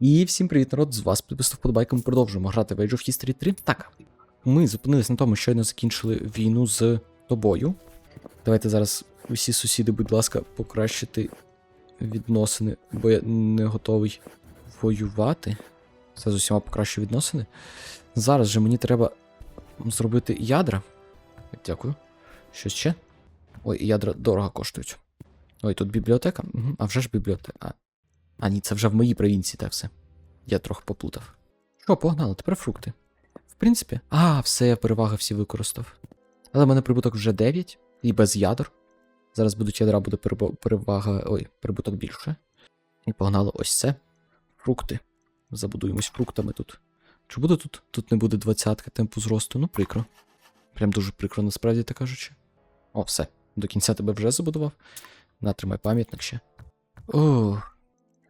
І всім привіт, народ! З вас підписав вподобайка, ми продовжуємо грати в Age of History 3. Так, ми зупинились на тому, що щойно закінчили війну з тобою. Давайте зараз усі сусіди, будь ласка, покращити відносини, бо я не готовий воювати. Це з усіма покращу відносини. Зараз же мені треба зробити ядра. Дякую. Що ще? Ой, ядра дорого коштують. Ой, тут бібліотека. Угу. А вже ж бібліотека. А, ні, це вже в моїй провінції, так все. Я трохи поплутав. Що, погнали, тепер фрукти. В принципі, а, все, я переваги всі використав. Але в мене прибуток вже 9 і без ядер. Зараз будуть ядра, буде перевага. Ой, прибуток більше. І погнали ось це. Фрукти. Забудуємось фруктами тут. Чи буде тут? Тут не буде двадцятки темпу зросту, ну прикро. Прям дуже прикро, насправді так кажучи. О, все. До кінця тебе вже забудував. Натримай пам'ятник ще. О,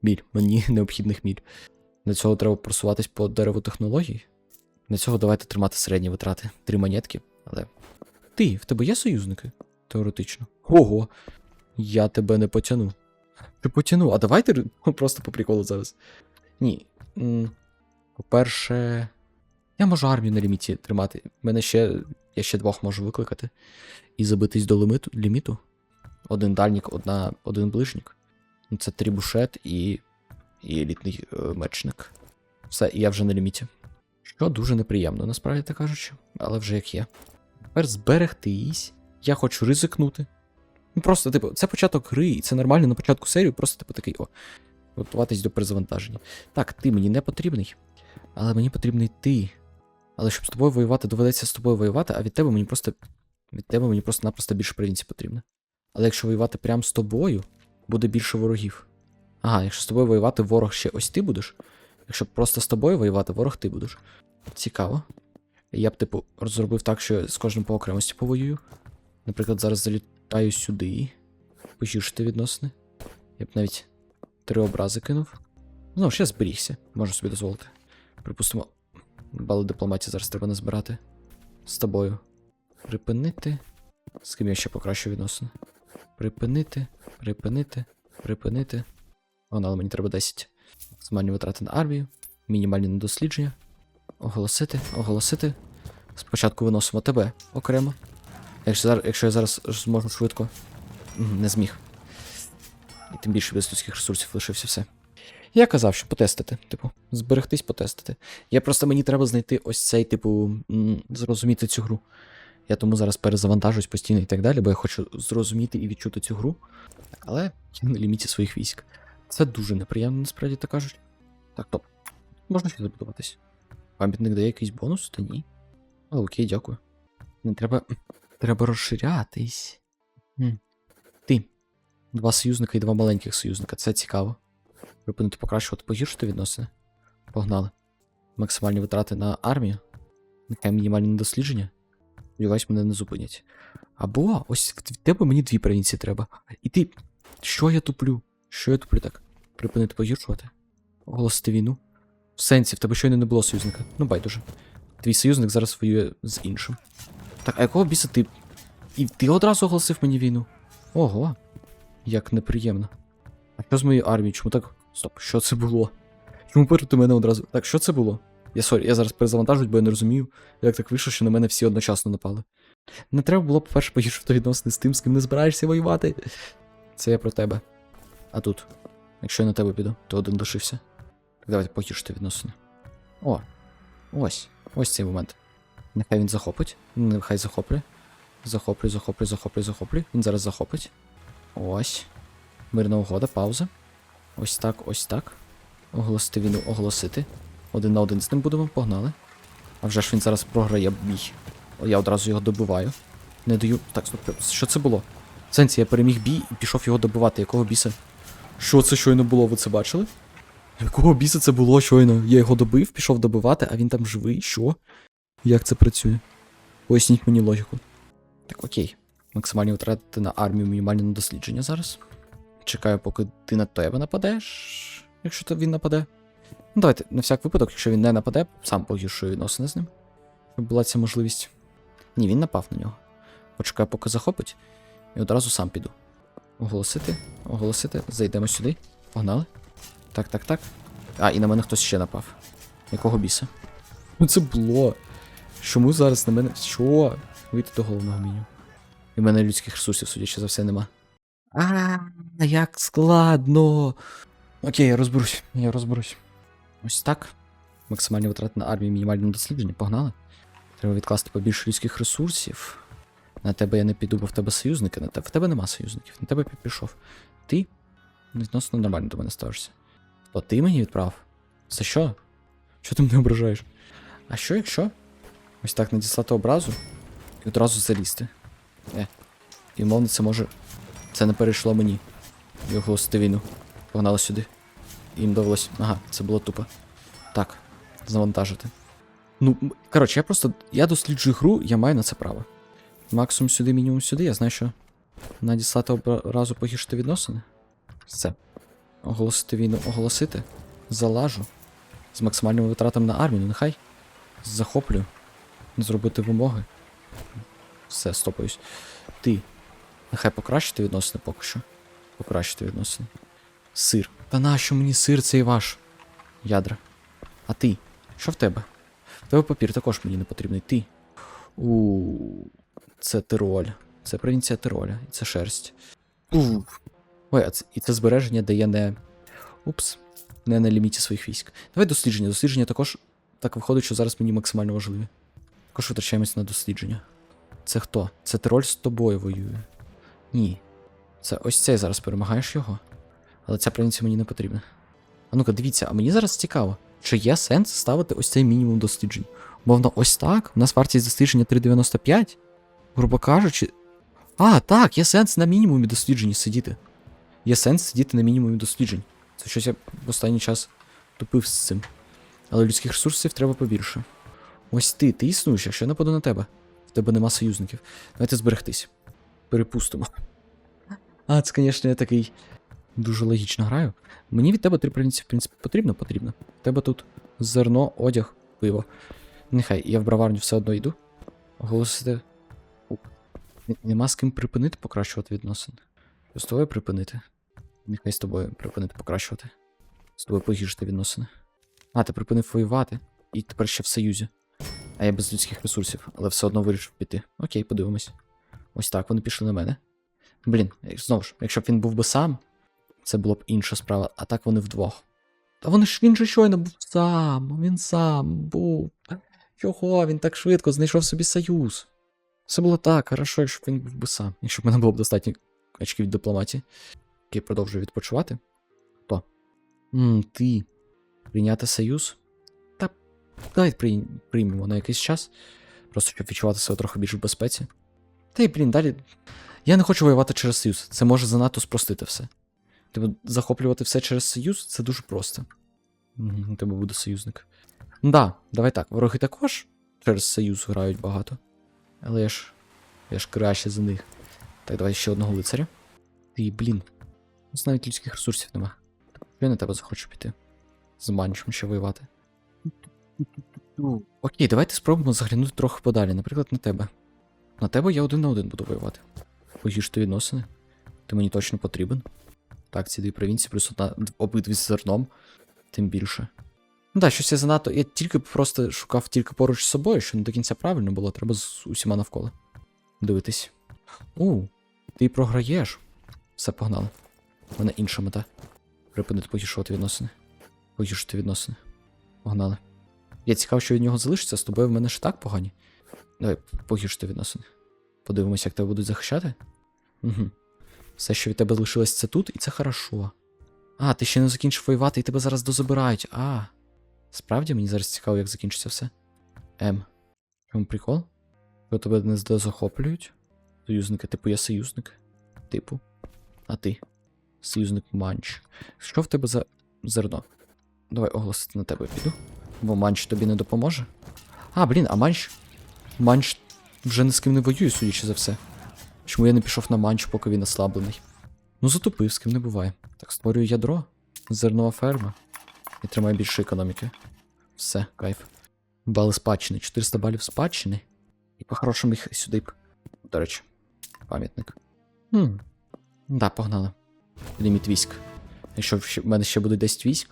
міль. Мені необхідних міль. Для цього треба просуватись по дереву технологій. Для цього давайте тримати середні витрати. Три монетки, але. Ти, в тебе є союзники? Теоретично. Ого! Я тебе не потяну. Ти потяну, а давайте просто по приколу зараз. Ні. По-перше, я можу армію на ліміті тримати. Мене ще. Я ще двох можу викликати. І забитись до ліміту. ліміту. Один дальнік, одна, один ближнік. Ну, Це трібушет і. і елітний е, мечник. Все, я вже на ліміті. Що дуже неприємно, насправді так кажучи, але вже як є. Тепер зберегтись. Я хочу ризикнути. Ну просто, типу, це початок гри, і це нормально на початку серії, просто, типу, такий, о, готуватись до перезавантаження. Так, ти мені не потрібний, але мені потрібний ти. Але щоб з тобою воювати, доведеться з тобою воювати, а від тебе мені просто. Від тебе мені просто-напросто більше провінцій потрібно. Але якщо воювати прямо з тобою, буде більше ворогів. Ага, якщо з тобою воювати, ворог ще ось ти будеш. Якщо просто з тобою воювати, ворог ти будеш. Цікаво. Я б, типу, зробив так, що з кожним по окремості повоюю. Наприклад, зараз залітаю сюди. Погіршити відносини. Я б навіть три образи кинув. Ну, ще зберігся, можу собі дозволити. Припустимо, бали дипломатії зараз треба назбирати. З тобою. Припинити. З ким я ще покращу відносини. Припинити, припинити, припинити. О, але мені треба 10. Максимальні витрати на армію, мінімальні на дослідження. Оголосити, оголосити. Спочатку виносимо тебе окремо. Якщо, зараз, якщо я зараз зможу швидко. Не зміг. І тим більше без людських ресурсів лишився все. Я казав, що потестити, типу, зберегтись, потестити. Я просто мені треба знайти ось цей, типу, зрозуміти цю гру. Я тому зараз перезавантажуюсь постійно і так далі, бо я хочу зрозуміти і відчути цю гру. Але я на ліміті своїх військ. Це дуже неприємно, насправді так кажуть. Так, топ. Можна ще забудуватись. Пам'ятник дає якийсь бонус, та ні. А, окей, дякую. Не треба. Треба розширятись. М. Ти. Два союзника і два маленьких союзника. Це цікаво. Припинити покращувати, погіршити відносини. Погнали. Максимальні витрати на армію. Нехай мінімальні на дослідження. Сподіваюсь, мене не зупинять. Або ось від тебе мені дві провінції треба. І ти. Що я туплю? Що я туплю так? Припинити погіршувати? Оголосити війну? В сенсі, в тебе щойно не було союзника. Ну байдуже. Твій союзник зараз воює з іншим. Так, а якого біса ти. І ти одразу оголосив мені війну? Ого. Як неприємно. А що з моєю армією? Чому так. Стоп, що це було? Чому проти мене одразу. Так, що це було? Я сорі, я зараз перезавантажуюсь, бо я не розумію, як так вийшло, що на мене всі одночасно напали. Не треба було, по-перше, погіршити відносини з тим, з ким не збираєшся воювати. Це я про тебе. А тут, якщо я на тебе піду, то один лишився. Так давайте погіршити відносини. О, ось, ось цей момент. Нехай він захопить. Нехай захоплює. Захоплює, захоплює, захоплює, захоплює. Він зараз захопить. Ось. Мирна угода, пауза. Ось так, ось так. Оголосити війну, оголосити. Один на один з ним будемо, погнали. А вже ж він зараз програє бій. Я одразу його добиваю. Не даю. Так, стоп, що це було? Сенсі, я переміг бій і пішов його добивати. Якого біса? Що це щойно було, ви це бачили? Якого біса це було щойно? Я його добив, пішов добивати, а він там живий. Що? Як це працює? Поясніть мені логіку. Так, окей. Максимальні витрати на армію, мінімальні на дослідження зараз. Чекаю, поки ти на тебе нападеш, якщо він нападе. Ну, давайте, на всяк випадок, якщо він не нападе, сам погіршую відносини з ним. Щоб була ця можливість. Ні, він напав на нього. Почекаю, поки захопить, і одразу сам піду. Оголосити, оголосити, зайдемо сюди. Погнали. Так, так, так. А, і на мене хтось ще напав. Якого біса? Ну це було. Чому зараз на мене. Що? Вийти до головного меню. І в мене людських ресурсів, судячи за все, нема. А, як складно. Окей, я розберусь, я розберусь. Ось так. Максимальні витрати на армію, мінімальне дослідження, погнали. Треба відкласти побільше людських ресурсів. На тебе я не піду, бо в тебе союзники, на тебе. В тебе нема союзників, на тебе пішов. Ти відносно нормально до мене ставишся. То ти мені відправ? За що? Що ти мене ображаєш? А що якщо? Ось так надіслати образу і одразу залізти. Е. І мовно це може. Це не перейшло мені. І оголосити війну. Погнали сюди. Їм довелось. Ага, це було тупо. Так, завантажити. Ну, коротше, я просто. Я досліджую гру, я маю на це право. Максимум сюди, мінімум сюди, я знаю, що. Надіслати образу погіршити відносини. Все. Оголосити війну, оголосити. Залажу. З максимальними витратами на армію, ну нехай. Захоплю. Зробити вимоги. Все, стопаюсь. Ти. Нехай покращити відносини поки що. Покращити відносини. Сир. Та нащо мені сир цей ваш? Ядра. А ти? Що в тебе? В тебе папір також мені не потрібний. Ти. У це Тироль. Це провінція Тироля. І це шерсть. Ой, а це, і це збереження дає не. Упс. Не на ліміті своїх військ. Давай дослідження. Дослідження також. Так виходить, що зараз мені максимально важливі. Також витрачаємось на дослідження. Це хто? Це троль з тобою воює. Ні. Це ось цей зараз перемагаєш його. Але ця провінція мені не потрібна. А ну-ка, дивіться, а мені зараз цікаво, чи є сенс ставити ось цей мінімум досліджень? Мовно, ось так? У нас вартість дослідження 3,95? Грубо кажучи. А, так, є сенс на мінімумі досліджень сидіти. Є сенс сидіти на мінімумі досліджень. Це щось я в останній час тупив з цим. Але людських ресурсів треба побільше. Ось ти, ти існуєш, якщо я нападу на тебе. В тебе нема союзників. Давайте зберегтись. Перепустимо. А, це, звісно, я такий дуже логічно граю. Мені від тебе три провінції, в принципі, потрібно? Потрібно. Тебе тут зерно, одяг, пиво. Нехай, я в браварню все одно йду. Оголосити. Нема з ким припинити покращувати відносини. З тобою припинити. Нехай з тобою припинити покращувати. З тобою погіршити відносини. А, ти припинив воювати. І тепер ще в Союзі. А я без людських ресурсів, але все одно вирішив піти. Окей, подивимось. Ось так вони пішли на мене. Блін, знову ж, якщо б він був би сам, це було б інша справа, а так вони вдвох. Та вони ж він же щойно був сам, він сам був. Чого він так швидко знайшов собі союз? Все було так, хорошо, якщо б він був би сам. Якщо б мене було б достатньо очків дипломатії. Окей, продовжую відпочивати. Хто? Мм, ти. Прийняти союз? Та давай прий... приймемо на якийсь час. Просто щоб відчувати себе трохи більш в безпеці. Та й, блін, далі. Я не хочу воювати через союз. Це може занадто спростити все. Типу, захоплювати все через союз це дуже просто. Тебе буде союзник. Да, давай так. Вороги також через союз грають багато. Але я ж. Я ж краще за них. Так, давай ще одного лицаря. Ти, блін. У нас навіть людських ресурсів нема. Я на тебе захочу піти. З манчем ще воювати. Окей, давайте спробуємо заглянути трохи подалі, наприклад, на тебе. На тебе я один на один буду воювати. Погіршити відносини. Ти мені точно потрібен. Так, ці дві провінції, плюс одна обидві з зерном, тим більше. Ну так, щось я занадто. Я тільки просто шукав тільки поруч з собою, що не до кінця правильно було, треба з усіма навколо. Дивитись. У, ти програєш. Все, погнали. У мене інша мета. Припинити погіршувати відносини. Погіршити відносини. Погнали. Я цікав, що від нього залишиться, з тобою в мене ж так погані. Давай, погіршити відносини. Подивимося, як тебе будуть захищати. Угу. Все, що від тебе лишилось, це тут, і це хорошо. А, ти ще не закінчив воювати, і тебе зараз дозабирають. А. Справді мені зараз цікаво, як закінчиться все. М. Чому прикол? Коли тебе не захоплюють? Союзники, типу, я союзник. Типу. А ти? Союзник Манч. Що в тебе за зерно? Давай оголосити на тебе піду. Бо Манч тобі не допоможе. А, блін, а Манч. Манч вже ні з ким не воює, судячи за все. Чому я не пішов на манч, поки він ослаблений? Ну, затупив, з ким не буває. Так, створюю ядро, зернова ферма. І тримаю більше економіки. Все, кайф. Бали спадщини. 400 балів спадщини. І по-хорошому їх сюди б. До речі, пам'ятник. Хм. Да, погнали. Ліміт військ. Якщо в мене ще буде 10 військ,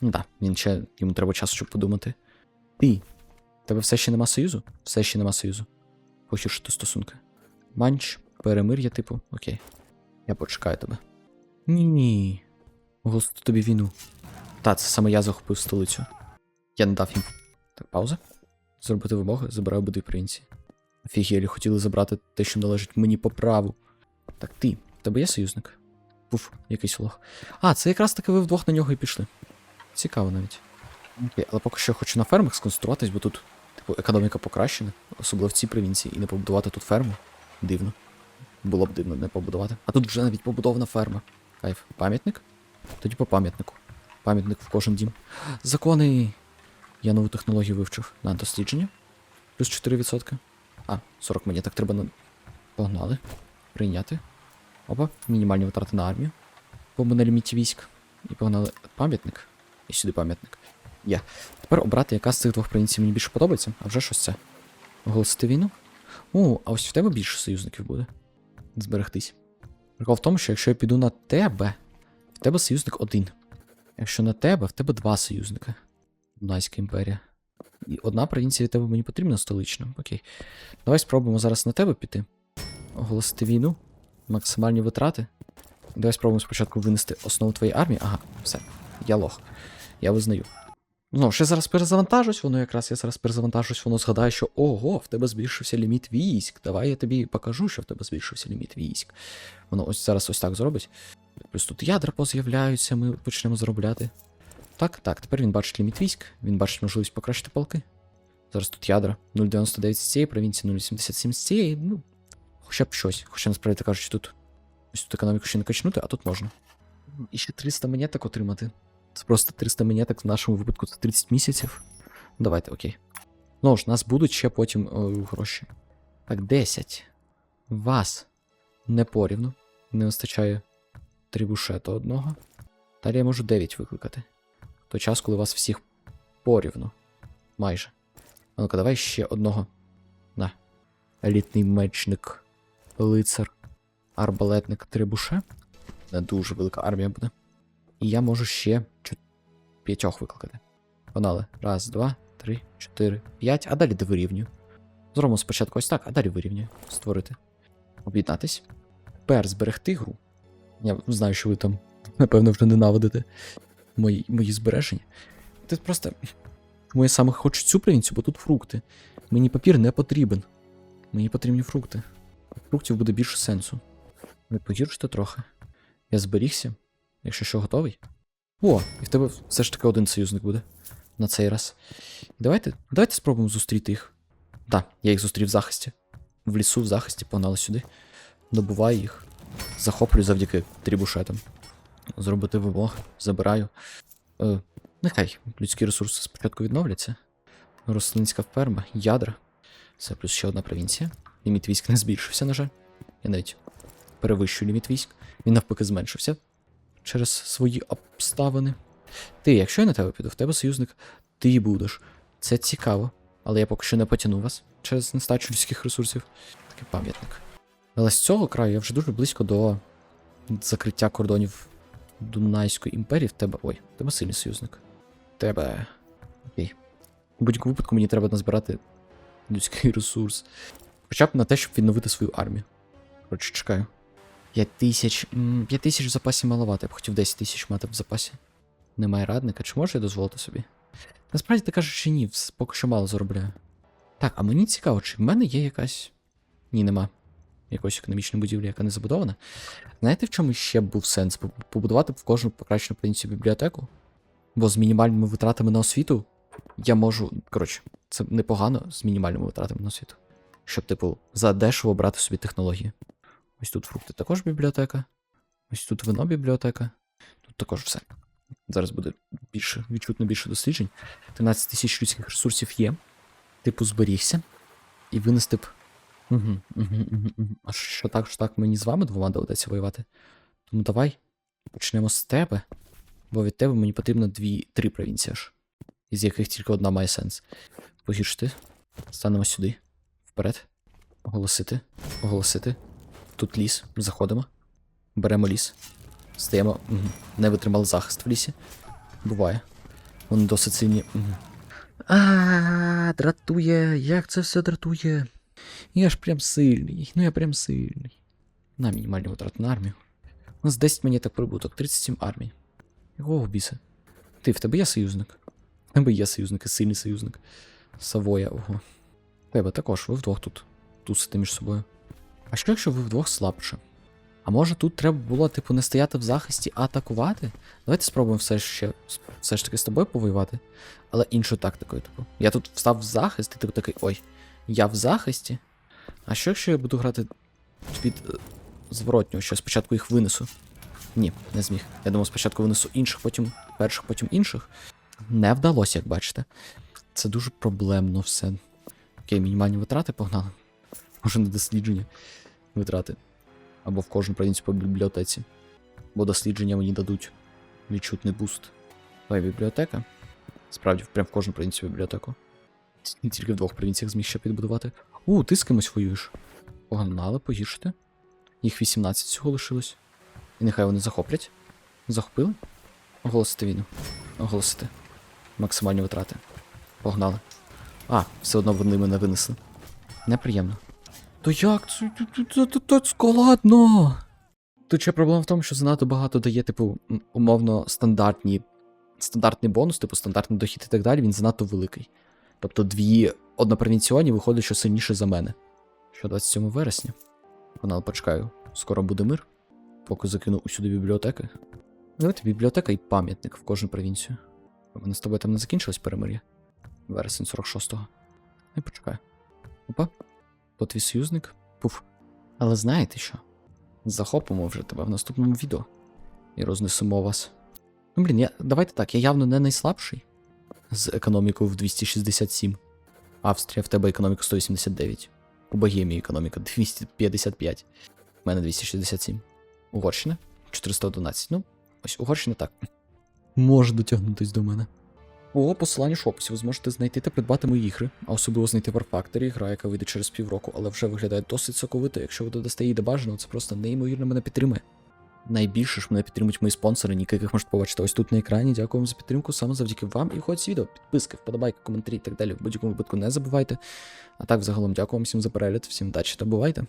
Ну да, він ще йому треба часу, щоб подумати. Ти. Тебе все ще нема союзу? Все ще нема союзу. Погіршити стосунки. Манч, перемир'я, типу, окей. Я почекаю тебе. Ні-ні. Оголосити тобі війну. Та, це саме я захопив столицю. Я не дав їм. Так, пауза. Зробити вимоги, забираю обидві провінції. Офігелі, хотіли забрати те, що належить мені по праву. Так ти, в тебе є союзник? Пуф, якийсь лох. А, це якраз таки ви вдвох на нього і пішли. Цікаво навіть. Окей, але поки що хочу на фермах сконцентруватись, бо тут, типу, економіка покращена, особливо в цій провінції, і не побудувати тут ферму. Дивно. Було б дивно не побудувати. А тут вже навіть побудована ферма. Кайф. Пам'ятник? Тоді по пам'ятнику. Пам'ятник в кожен дім. Закони. Я нову технологію вивчив. На дослідження. Плюс 4%. А, 40 мені так треба на. Погнали. Прийняти. Опа, мінімальні витрати на армію. По ліміті військ. І погнали пам'ятник. І сюди пам'ятник. Є. Тепер обрати, яка з цих двох провінцій мені більше подобається, а вже щось це. Оголосити війну? О, а ось в тебе більше союзників буде. Зберегтись. Прикол в тому, що якщо я піду на тебе, в тебе союзник один. Якщо на тебе, в тебе два союзника. Дунайська імперія. І одна провінція від тебе мені потрібна столична. Окей. Давай спробуємо зараз на тебе піти. Оголосити війну. Максимальні витрати. Давай спробуємо спочатку винести основу твоєї армії. Ага, все. Я лох. Я визнаю. Ну, ще зараз перезавантажусь, воно якраз я зараз перезавантажусь, воно згадає, що ого, в тебе збільшився ліміт військ. Давай я тобі покажу, що в тебе збільшився ліміт військ. Воно ось зараз ось так зробить. Плюс тут ядра поз'являються, ми почнемо заробляти. Так, так, тепер він бачить ліміт військ, він бачить можливість покращити полки. Зараз тут ядра 0,99 з цієї провінції, 0,77 з цієї, ну, хоча б щось. Хоча насправді кажучи, тут ось тут економіку ще не качнути, а тут можна. І ще 300 монеток отримати. Це просто 300 монеток в нашому випадку це 30 місяців. Давайте, окей. Ну ж, нас будуть ще потім о, гроші. Так, 10. Вас не порівну. Не вистачає трибушету одного. Далі я можу 9 викликати. В той час, коли вас всіх порівну. Майже. А ну-ка, давай ще одного. На. Елітний мечник, лицар, арбалетник, трибуше. Не дуже велика армія буде. І я можу ще п'ятьох викликати. Погнали. Раз, два, три, чотири, п'ять, а далі де вирівнюю. Зробимо спочатку ось так, а далі вирівнюю. Створити. Об'єднатись. Тепер зберегти гру. Я знаю, що ви там, напевно, вже ненавидите мої, мої збереження. Тут просто. Чому я саме хочу цю провінцію, бо тут фрукти. Мені папір не потрібен. Мені потрібні фрукти. Фруктів буде більше сенсу. Ви погіршите трохи. Я зберігся. Якщо що готовий. О, і в тебе все ж таки один союзник буде на цей раз. Давайте, давайте спробуємо зустріти їх. Так, я їх зустрів в захисті. В лісу, в захисті, погнали сюди. Добуваю їх. Захоплюю завдяки трібушетам. Зробити вимоги, забираю. Е, нехай людські ресурси спочатку відновляться. Рослинська ферма, ядра. Це плюс ще одна провінція. Ліміт військ не збільшився, на жаль. Я навіть перевищую ліміт військ. Він навпаки зменшився через свої обставини. Ти, якщо я на тебе піду, в тебе союзник, ти будеш. Це цікаво, але я поки що не потягну вас через нестачу людських ресурсів. Такий пам'ятник. Але з цього краю я вже дуже близько до закриття кордонів Дунайської імперії. В тебе. Ой, в тебе сильний союзник. Тебе. Окей. У будь-якому випадку мені треба назбирати людський ресурс. Хоча б на те, щоб відновити свою армію. Коротше, чекаю. 5 тисяч. 5 тисяч в запасі маловато, я б хотів 10 тисяч мати в запасі. Немає радника, чи можу я дозволити собі? Насправді ти кажеш, що ні, поки що мало заробляю. Так, а мені цікаво, чи в мене є якась. Ні, нема. Якоїсь економічної будівлі, яка не забудована. Знаєте, в чому ще був сенс? Побудувати в кожну покращену провінцію бібліотеку? Бо з мінімальними витратами на освіту я можу. Коротше, це непогано з мінімальними витратами на освіту. Щоб, типу, задешево брати собі технології. Ось тут фрукти також бібліотека. Ось тут вино бібліотека. Тут також все. Зараз буде більше, відчутно більше досліджень. 13 тисяч людських ресурсів є. Типу, зберігся. І винести б. Угу, угу, угу, угу. А що так, що так мені з вами двома доведеться воювати? Тому давай почнемо з тебе. Бо від тебе мені потрібно дві, три провінції аж. Із яких тільки одна має сенс. Погіршити. Станемо сюди. Вперед. Оголосити. Оголосити. Тут ліс. Заходимо. Беремо ліс. Стаємо. Угу. Не витримали захист в лісі. Буває. Вони досить сильні. Мгм. А, дратує, як це все дратує. Я ж прям сильний, ну я прям сильний. На мінімальну витрату на армію. У нас 10 монеток прибуток, 37 армій. Якого біса? Ти, в тебе є союзник? В тебе є союзник, і сильний союзник. Савоя, ого. Тебе також, ви вдвох тут тусите між собою. А що якщо ви вдвох слабше? А може тут треба було, типу, не стояти в захисті, а атакувати? Давайте спробуємо все ще все ж таки з тобою повоювати, але іншою тактикою, типу. Я тут встав в захист, і типу такий, ой, я в захисті. А що якщо я буду грати від е, зворотнього, що спочатку їх винесу? Ні, не зміг. Я думав, спочатку винесу інших, потім перших, потім інших. Не вдалося, як бачите. Це дуже проблемно все. Окей, мінімальні витрати погнали. Може на дослідження витрати. Або в кожну провінцію по бібліотеці. Бо дослідження мені дадуть відчутний буст. Давай бібліотека. Справді, прям в кожну провінцію бібліотеку. Тільки в двох провінціях зміг ще підбудувати. У, ти з кимось воюєш. Погнали, погіршити. Їх 18 всього лишилось. І нехай вони захоплять. Захопили? Оголосити війну. Оголосити. Максимальні витрати. Погнали. А, все одно вони мене винесли. Неприємно. То як? Це, це складно. Тут ще проблема в тому, що занадто багато дає, типу, умовно, стандартні, стандартний бонус, типу стандартний дохід і так далі, він занадто великий. Тобто дві однопровінціоні виходить, що сильніше за мене. Що 27 вересня. Канал почекаю. Скоро буде мир. Поки закину усюди бібліотеки. Давайте бібліотека і пам'ятник в кожну провінцію. Вони з тобою там не закінчилось перемир'я? Вересень 46-го. Я почекаю. Опа. То твій союзник? Пуф. Але знаєте що? Захопимо вже тебе в наступному відео. І рознесемо вас. Ну, блін, я... давайте так, я явно не найслабший. З економікою в 267. Австрія, в тебе економіка 189. У Богемії економіка 255. У мене 267. Угорщина 411. Ну, ось Угорщина так. Може дотягнутись до мене. О, посилання в описі. Ви зможете знайти та придбати мої ігри, а особливо знайти War гра, яка вийде через півроку, але вже виглядає досить соковито. Якщо ви додасте її до бажаного, це просто неймовірно мене підтримує. Найбільше ж мене підтримують мої спонсори, ніки яких можете побачити ось тут на екрані. Дякую вам за підтримку. Саме завдяки вам і ходь відео, підписки, вподобайки, коментарі і так далі. В будь-якому випадку не забувайте. А так, взагалом, дякую вам всім за перегляд, всім удачі та бувайте.